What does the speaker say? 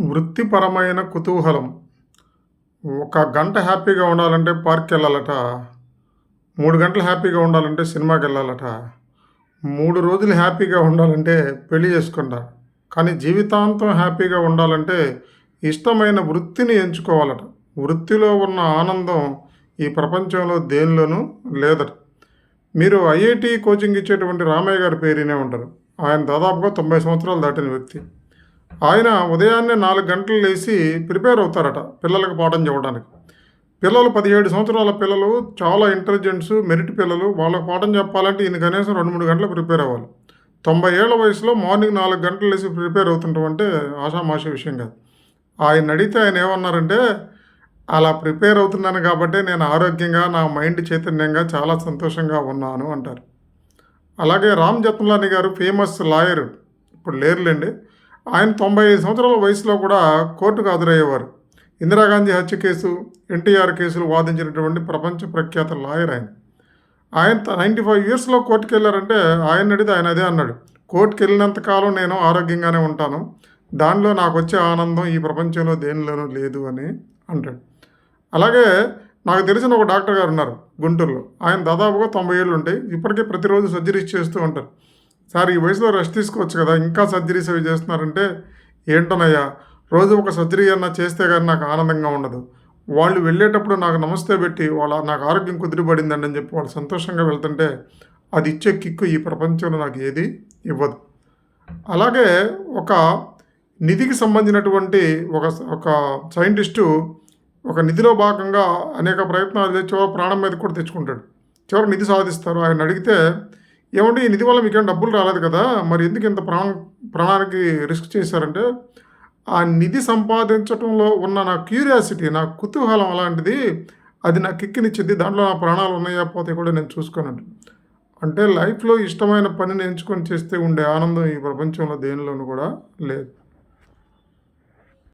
వృత్తిపరమైన కుతూహలం. ఒక గంట హ్యాపీగా ఉండాలంటే పార్క్కి వెళ్ళాలట మూడు గంటలు హ్యాపీగా ఉండాలంటే సినిమాకి వెళ్ళాలట మూడు రోజులు హ్యాపీగా ఉండాలంటే పెళ్ళి చేసుకుంటారు కానీ జీవితాంతం హ్యాపీగా ఉండాలంటే ఇష్టమైన వృత్తిని ఎంచుకోవాలట. వృత్తిలో ఉన్న ఆనందం ఈ ప్రపంచంలో దేనిలోనూ లేదట. మీరు ఐఐటి కోచింగ్ ఇచ్చేటువంటి రామయ్య గారి పేరునే ఉంటారు. ఆయన దాదాపుగా తొంభై సంవత్సరాలు దాటిన వ్యక్తి. ఆయన ఉదయాన్నే నాలుగు గంటలు లేచి ప్రిపేర్ అవుతారట పిల్లలకు పాఠం చెప్పడానికి. పిల్లలు పదిహేడు సంవత్సరాల పిల్లలు చాలా ఇంటెలిజెంట్స్ మెరిట్ పిల్లలు వాళ్ళకి పాఠం చెప్పాలంటే ఈయన కనీసం రెండు మూడు గంటలు ప్రిపేర్ అవ్వాలి. తొంభై ఏళ్ళ వయసులో మార్నింగ్ నాలుగు గంటలు లేచి ప్రిపేర్ అవుతుంటాం అంటే ఆషామాషి విషయం కాదు. ఆయన అడిగితే ఆయన ఏమన్నారంటే అలా ప్రిపేర్ అవుతున్నాను కాబట్టి నేను ఆరోగ్యంగా నా మైండ్ చైతన్యంగా చాలా సంతోషంగా ఉన్నాను అంటారు. అలాగే రామ్ జత్మలాని గారు ఫేమస్ లాయర్. ఇప్పుడు లేరులేండి. ఆయన తొంభై ఐదు సంవత్సరాల వయసులో కూడా కోర్టుకు హాజరయ్యేవారు. ఇందిరాగాంధీ హత్య కేసు ఎన్టీఆర్ కేసులు వాదించినటువంటి ప్రపంచ ప్రఖ్యాత లాయర్ ఆయన. ఆయన నైంటీ ఫైవ్ ఇయర్స్లో కోర్టుకు వెళ్ళారంటే ఆయన అడిగితే ఆయన అదే అన్నాడు. కోర్టుకు వెళ్ళినంతకాలం నేను ఆరోగ్యంగానే ఉంటాను. దానిలో నాకు వచ్చే ఆనందం ఈ ప్రపంచంలో దేనిలోనూ లేదు అని అంటాడు. అలాగే నాకు తెలిసిన ఒక డాక్టర్ గారు ఉన్నారు గుంటూరులో. ఆయన దాదాపుగా తొంభై ఏళ్ళు ఉంటాయి. ఇప్పటికే ప్రతిరోజు సర్జరీస్ చేస్తూ ఉంటారు. సార్ ఈ వయసులో రెస్ట్ తీసుకోవచ్చు కదా. ఇంకా సర్జరీస్ అవి చేస్తున్నారంటే ఏంటనయ్యా రోజు ఒక సర్జరీ అన్న చేస్తే కానీ నాకు ఆనందంగా ఉండదు. వాళ్ళు వెళ్ళేటప్పుడు నాకు నమస్తే పెట్టి వాళ్ళ నాకు ఆరోగ్యం కుదిరిపడిందండి అని చెప్పి వాళ్ళు సంతోషంగా వెళ్తుంటే అది ఇచ్చే కిక్కు ఈ ప్రపంచంలో నాకు ఏది ఇవ్వదు. అలాగే ఒక నిధికి సంబంధించినటువంటి ఒక ఒక సైంటిస్టు ఒక నిధిలో భాగంగా అనేక ప్రయత్నాలు చేసి చివరి ప్రాణం మీద కూడా తెచ్చుకుంటాడు. చివరి నిధి సాధిస్తారు. ఆయన అడిగితే ఏమంటే ఈ నిధి వల్ల మీకేం డబ్బులు రాలేదు కదా మరి ఎందుకు ఇంత ప్రాణ ప్రాణానికి రిస్క్ చేశారంటే ఆ నిధి సంపాదించడంలో ఉన్న నా క్యూరియాసిటీ నా కుతూహలం అలాంటిది అది నాకు కిక్కినిచ్చింది దాంట్లో నా ప్రాణాలు ఉన్నాయా పోతే కూడా నేను చూసుకోనండి. అంటే లైఫ్లో ఇష్టమైన పనిని ఎంచుకొని చేస్తే ఉండే ఆనందం ఈ ప్రపంచంలో దేనిలోనూ కూడా లేదు.